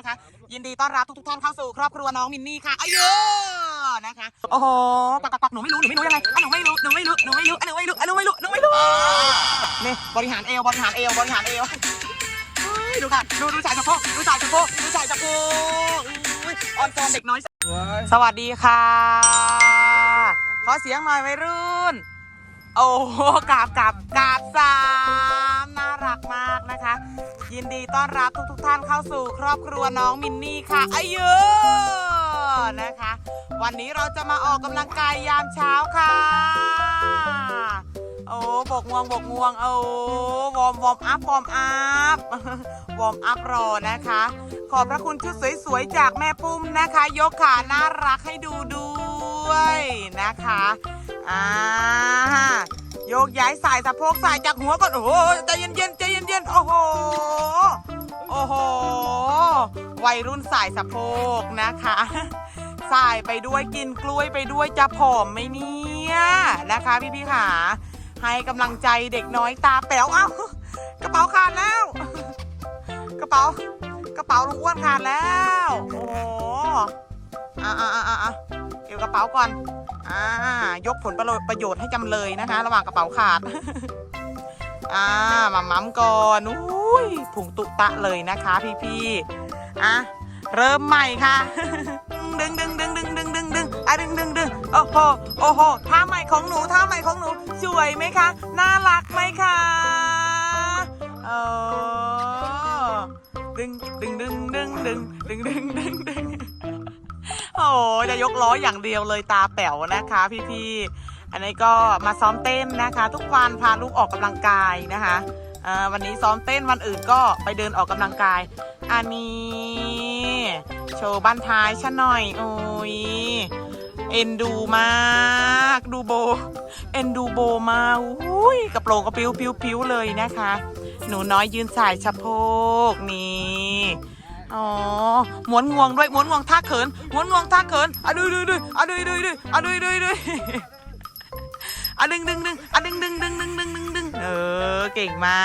นะคะ ยินดีต้อนรับทุกๆท่านเข้าสู่ครอบครัวน้องมินนี่ค่ะอายุนะคะโอ้โหปักปักปักหนูไม่รู้หนูไม่รู้ยังไงอะหนูไม่รู้หนูไม่รู้หนูไม่รู้อะหนูไม่รู้อะหนูไม่รู้หนูไม่รู้นี่บริหารเอวบริหารเอวบริหารเอวเฮ้ยดูค่ะดูดูสายสะโพกดูสายสะโพกดูสายสะโพกอุ้ยออนซอนเด็กน้อย สวัสดีค่ะ ขอเสียงหน่อยวัยรุ่น โอ้โหกราบกราบกราบสามน่ารักมากนะคะ ยินดีต้อนรับทุกทท่านเข้าสู่ครอบครัวน้องมินนี่ค่ะอายุนะคะ วันนี้เราจะมาออกกำลังกายยามเช้าค่ะ โอ้บกงวงบกงวงโอ้วอมวอมอัพวอมอัพวอมอัพรอนะคะ ขอบพระคุณชุดสวยๆจากแม่ปุ้มนะคะ ยกขาน่ารักให้ดูด้วยนะคะอ่าโยกย้ายสายสะโพกสายจากหัวก่อนโอ้โหใจเย็นๆใจ เย็นๆโอ้โห โอ้โห วัยรุ่นสายสะโพกนะคะ สายไปด้วยกินกล้วยไปด้วยจะผอมไหมเนี่ยนะคะพี่ๆค่ะให้กำลังใจเด็กน้อยตาแป๋วเอ้ากระเป๋าขาดแล้ว กระเป๋ากระเป๋าลุงอ้วนขาดแล้ว โอ้โหอ่าอ่าอ่าอ่าเก็บกระเป๋าก่อนอ่ายกผลประโยชน์ให้จำเลยนะคะ ระหว่างกระเป๋าขาด อ่ามามัมก่อนอุ้ยผงตุตะเลยนะคะพี่ๆอะเริ่มใหม่ค่ะ ดึงดึงดึงดึงดึงดึงดึงอะดึงดึงดึงโอ้โหโอ้โหท่าใหม่ของหนูท่าใหม่ของหนูสวยไหมคะ น่ารักไหมคะเออดึงดึงดึงดึงดึงดึงดึงดึงดึงโอ้จะยกล้ออย่างเดียวเลยตาแป๋วนะคะพี่ๆ อันนี้ก็มาซ้อมเต้นนะคะ ทุกวันพาลูกออกกำลังกายนะคะวันนี้ซ้อมเต้นวันอื่นก็ไปเดินออกกำลังกาย อันนี้โชว์บ้านท้ายชะหน่อยโอ้ยเอ็นดูมากดูโบ เอ็นดูโบมาอุ้ยกระโปรงกระปิ้วปิ้วปิ้วเลยนะคะ หนูน้อยยืนสายสะโพกนี่อ๋อหมวนงวงด้วยหมวนงวงท่าเขินหมวนงวงท่าเขินอะดูดูดูอะดูดูดูอะดูดูดู อะดึงดึงดึงอะดึงดึงดึงดึงดึงดึงดึงเออเก่งมา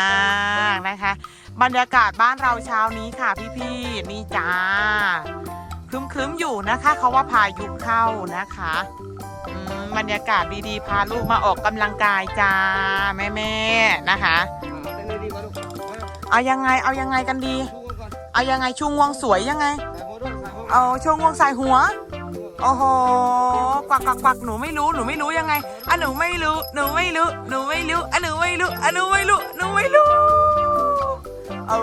กนะคะ บรรยากาศบ้านเราเช้านี้ค่ะพี่ๆนี่จ้าคึ้มๆอยู่นะคะเขาว่าพายุเข้านะคะบรรยากาศดีๆ พาลูกมาออกกำลังกายจ้าแม่ๆนะคะเอายังไงเอายังไงกันดี เอายังไงชูงวงสวยยังไง เอาชูงวงใส่หัว โอ้โหกวักกวักกวักหนูไม่รู้หนูไม่รู้ยังไงอะหนูไม่รู้หนูไม่รู้หนูไม่รู้อะหนูไม่รู้อะหนูไม่รู้หนูไม่รู้โอ้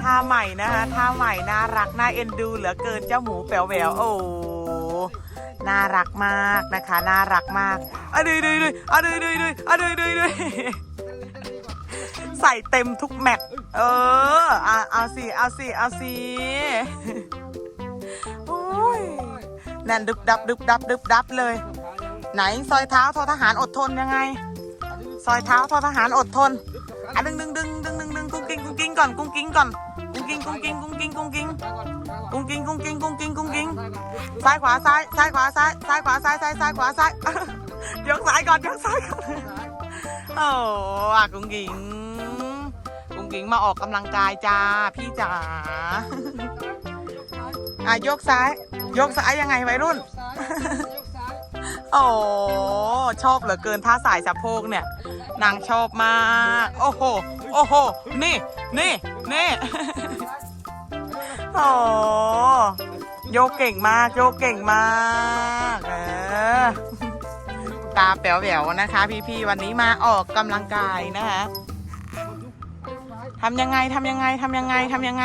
ท่าใหม่นะคะท่าใหม่น่ารักน่าเอ็นดูเหลือเกินเจ้าหมูแป๋วแหววโอ้น่ารักมากนะคะ น่ารักมากอะดูดูดูอะดูดูดูอะดูดูดูใส่เต็มทุกแมตช์เออเอาสิเอาสิเอาสิ นั่นดึบดับดึบดับดึบดับเลย ไหนซอยเท้าทอทหารอดทนยังไง ซอยเท้าทอทหารอดทนอะดึงดึงดึงดึงดึงดึงกุ้งกิ้งกุ้งกิ้งก่อนกุ้งกิ้งก่อนกุ้งกิ้งกุ้งกิ้งกุ้งกิ้งกุ้งกิ้งกุ้งกิ้งกุ้งกิ้งกุ้งกิ้งกุ้งกิ้งซ้ายขวาซ้ายซ้ายขวาซ้ายซ้ายขวาซ้ายซ้ายซ้ายขวาซ้ายยกซ้ายก่อนยกซ้ายก่อนโอ้อะกุ้งกิ้งกุ้งกิ้งมาออกกำลังกายจ้าพี่จ๋า อะยกซ้าย ยกซ้ายยังไงวัยรุ่น โอ้ชอบเหลือเกินท่าสายสะโพกเนี่ย นางชอบมาก โอ้โห โอ้โห นี่ นี่ นี่ โอ้โยกเก่งมาก โยกเก่งมาก เออ ตาแป๋วแหววนะคะ พี่ๆ วันนี้มาออกกำลังกายนะคะทำยังไงทำยังไงทำยังไงทำยังไง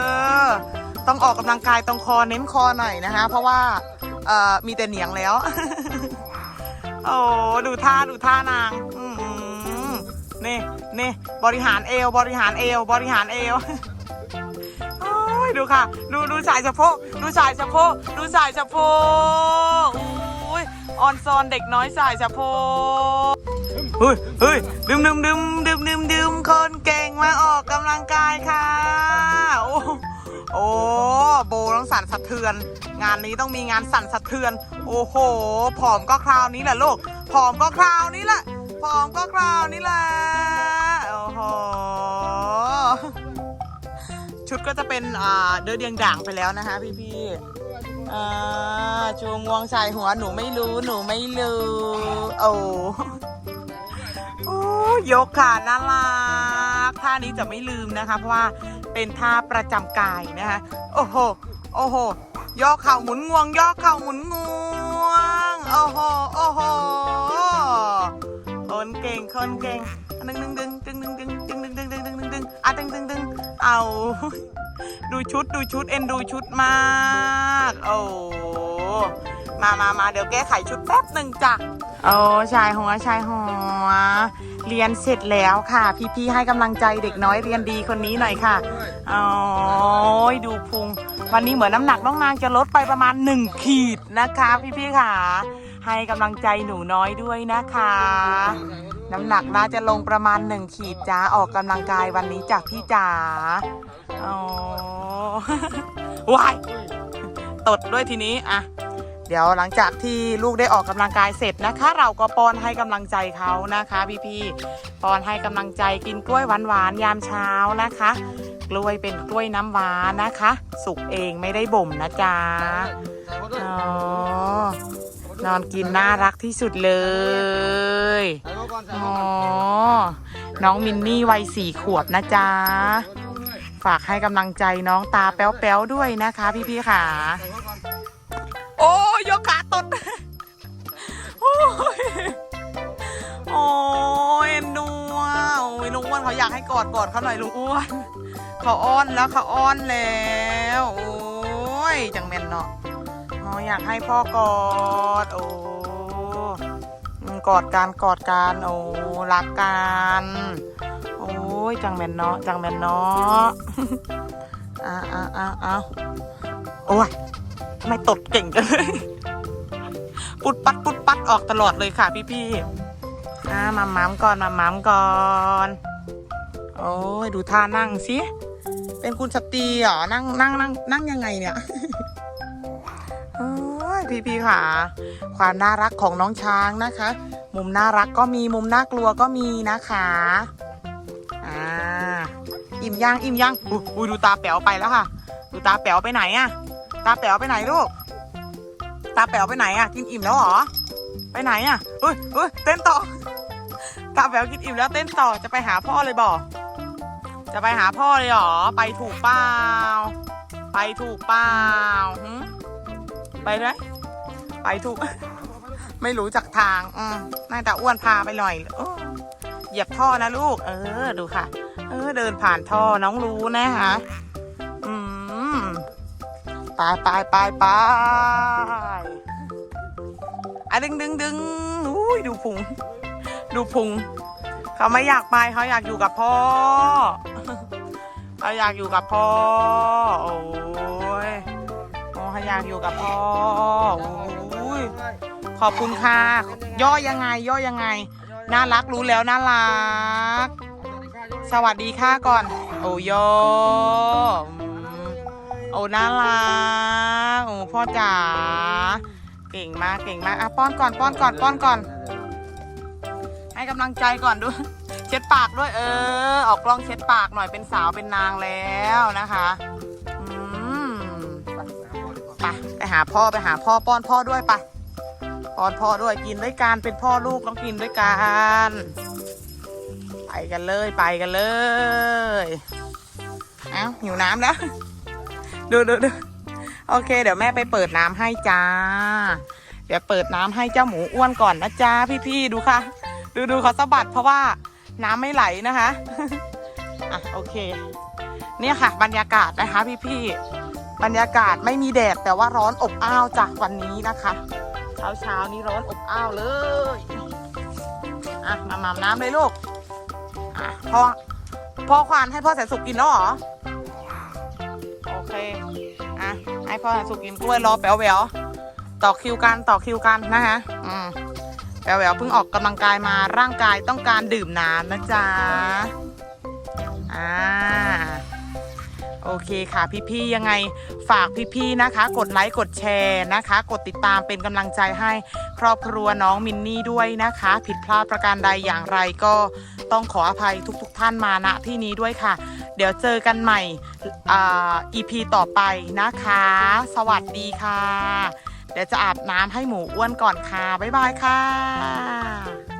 ต้องออกกำลังกายตรงคอเน้นคอหน่อยนะคะ เพราะว่าเอ่อมีแต่เหนียงแล้ว โอ้ดูท่าดูท่านางนี่นี่บริหารเอวบริหารเอวบริหารเอวโอ้ยดูค่ะ ดูดูสายสะโพกดูสายสะโพกดูสายสะโพกอุ้ยออนซอนเด็กน้อยสายสะโพกเฮ้ยเฮ้ยดื่มดื่มดื่มดื่มดื่มดื่มคนเก่งมาออกกำลังกายค่ะโอ้ โอ้โบต้องสั่นสะเทือน งานนี้ต้องมีงานสั่นสะเทือน โอ้โห ผอมก็คราวนี้แหละลูก ผอมก็คราวนี้แหละ ผอมก็คราวนี้แหละ โอ้โห ชุดก็จะเป็นอ่าเดือเดียงด่างไปแล้วนะคะพี่พี่ๆอ่าชูงวงใส่หัวหนูไม่รู้หนูไม่รู้ โอ้โอ้ยกขาน่ารักท่านี้จะไม่ลืมนะคะ เพราะว่า เป็นท่าประจำกายนะคะ โอ้โห โอ้โห ย่อเข่าหมุนงวง ย่อเข่าหมุนงวง โอ้โห โอ้โห คนเก่ง คนเก่งดึงดึงดึงดึงดึงดึงดึงดึงดึงดึงดึงดึงดึงอะดึงดึงดึงเอา ดูชุด ดูชุด เอ็นดูชุดมาก โอ้ มามามาเดี๋ยวแก้ไขชุดแป๊บหนึ่งจ้ะโอ้ชายหัวชายหัว เรียนเสร็จแล้วค่ะ พี่ๆให้กำลังใจเด็กน้อยเรียนดีคนนี้หน่อยค่ะโอ้ยดูพุง วันนี้เหมือนน้ำหนักน้องนางจะลดไปประมาณ 1 ขีดนะคะ พี่ๆค่ะ ให้กำลังใจหนูน้อยด้วยนะคะ น้ำหนักน่าจะลงประมาณ 1 ขีดจ้าออกกำลังกายวันนี้จากพี่จ๋าโอ้วายตดด้วยทีนี้อะ เดี๋ยวหลังจากที่ลูกได้ออกกำลังกายเสร็จนะคะ เราก็ป้อนให้กำลังใจเขานะคะ พี่ๆป้อนให้กำลังใจกินกล้วยหวานๆยามเช้านะคะ กล้วยเป็นกล้วยน้ำว้านะคะ สุกเองไม่ได้บ่มนะจ๊ะอ๋อนอนกินน่ารักที่สุดเลยอ๋อน้องมินนี่วัยสี่ขวบนะจ๊ะฝากให้กำลังใจน้องตาแป๊วๆด้วยนะคะ พี่ๆค่ะ โอ้ยยกขาตดโอ้ยโอ้ยนดูอะโอ้ยลุงอ้วนเขาอยากให้กอดกอดเขาหน่อยลุงอ้วนเขาอ้อนแล้วเขาอ้อนแล้ว โอ้ยจังเมนเนาะอ๋ออยากให้พ่อกอด โอ้กอดกันกอดกันโอ้รักกันโอ้ยจังเมนเนาะจังเมนเนาะอ่าอ่าอ่าอ่าโอ้ย ไมตดเก่งจังเลยปุดปัดปุดปัดออกตลอดเลยค่ะพี่พี่ๆอ่ามาม้ามก่อนมาม้ามก่อน โอ้ยดูท่านั่งสิเป็นคุณสตรีเหรอนั่งนั่งนั่งนั่งยังไงเนี่ยโอ้ยพี่พี่ค่ะ ความน่ารักของน้องช้างนะคะ มุมน่ารักก็มีมุมน่ากลัวก็มีนะคะอ่าอิ่มยังอิ่มยังอยอุ้ยดูตาแป๋วไปแล้วค่ะ ดูตาแป๋วไปไหนอะ ตาแป๋วไปไหนลูก ตาแป๋วไปไหนอะ กินอิ่มแล้วเหรอ ไปไหนอะเฮ้ยเฮ้ยเต้นต่อ ตาแป๋วกินอิ่มแล้วเต้นต่อ จะไปหาพ่อเลยบอก จะไปหาพ่อเลยหรอ ไปถูกเปล่า ไปถูกเปล่าไปเลยไปถูก ไม่รู้จักทาง อืมน่าจะอ้วนพาไปหน่อยเหยียบท่อนะลูก เออ ดูค่ะ เออ เดินผ่านท่อน้องรู้นะคะ ไปไปไปไปอะดึงดึงดึงอุ้ยดูพุง ดูพุง เขาไม่อยากไปเขาอยากอยู่กับพ่อเขาอยากอยู่กับพ่อ โอ้ยโอ้เขาอยากอยู่กับพ่อโอ้ยขอบคุณค่ะ ย่อยังไง ย่อยังไง น่ารักรู้แล้วน่ารัก สวัสดีค่ะก่อน โอ้ยออืม โอ้น่ารักโอ้พ่อจ๋าเก่งมากเก่งมากอะป้อนก่อนป้อนก่อนป้อนก่อน ให้กำลังใจก่อนดูเช็ดปากด้วยเออ ออกกล้องเช็ดปากหน่อยเป็นสาวเป็นนางแล้วนะคะอืมไปไปหาพ่อไปหาพ่อป้อนพ่อด้วยไปป้อนพ่อด้วยกินด้วยกันเป็นพ่อลูกต้องกินด้วยกันไปกันเลยไปกันเลย เอ้าหิวน้ำแล้ว ดูดูดูโอเค เดี๋ยวแม่ไปเปิดน้ำให้จ้า เดี๋ยวเปิดน้ำให้เจ้าหมูอ้วนก่อนนะจ้าพี่ๆดูค่ะ ดูดูเขาสะบัดเพราะว่าน้ำไม่ไหลนะคะอะโอเค เนี่ยค่ะ บรรยากาศนะคะ พี่ๆบรรยากาศไม่มีแดดแต่ว่าร้อนอบอ้าวจากวันนี้นะคะเช้าเช้านี้ร้อนอบอ้าวเลยอะมาหม่ำน้ำเลยลูกอะพ่อพ่อควานให้พ่อแสนสุกกินแล้วเหรอโอเคอะ ให้พ่อแสนสุกกินกล้วยรอแป๋วแหววต่อคิวกันต่อคิวกันนะคะอืมแป๋วแหววเพิ่งออกกำลังกายมาร่างกายต้องการดื่มน้ำนะจ๊ะอ่าโอเคค่ะพี่ๆยังไงฝากพี่ๆนะคะ กดไลค์กดแชร์นะคะ กดติดตามเป็นกำลังใจให้ครอบครัวน้องมินนี่ด้วยนะคะ ผิดพลาดประการใดอย่างไรก็ต้องขออภัยทุกๆทท่านมาณที่นี้ด้วยค่ะเดี๋ยวเจอกันใหม่อ่า EP ต่อไปนะคะ สวัสดีค่ะ เดี๋ยวจะอาบน้ำให้หมูอ้วนก่อนค่ะ บ๊ายบายค่ะ